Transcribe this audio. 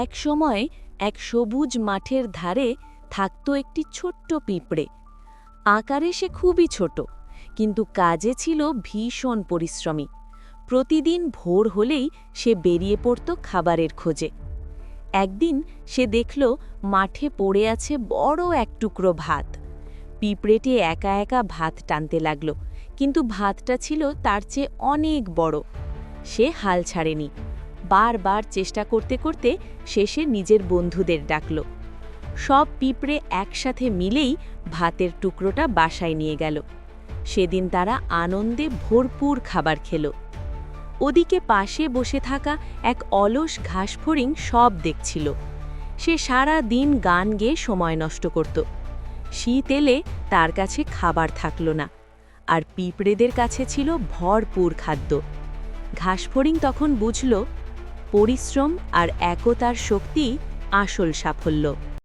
এক সময় এক সবুজ মাঠের ধারে থাকত একটি ছোট্ট পিঁপড়ে। আকারে সে খুবই ছোট, কিন্তু কাজে ছিল ভীষণ পরিশ্রমী। প্রতিদিন ভোর হলেই সে বেরিয়ে পড়ত খাবারের খোঁজে। একদিন সে দেখল মাঠে পড়ে আছে বড় এক টুকরো ভাত। পিঁপড়েটি একা একা ভাত টানতে লাগল, কিন্তু ভাতটা ছিল তার চেয়ে অনেক বড়। সে হাল ছাড়েনি। বারবার চেষ্টা করতে করতে শেষে নিজের বন্ধুদের ডাকল। সব পিঁপড়ে একসাথে মিলেই ভাতের টুকরোটা বাসায় নিয়ে গেল। সেদিন তারা আনন্দে ভরপুর খাবার খেল। ওদিকে পাশে বসে থাকা এক অলস ঘাসফড়িং সব দেখছিল। সে সারা দিন গান গেয়ে সময় নষ্ট করত। শীত এলে তার কাছে খাবার থাকল না। আর পিঁপড়েদের কাছে ছিল ভরপুর খাদ্য। ঘাসফড়িং তখন বুঝল পরিশ্রম আর একতার শক্তি আসল সাফল্য।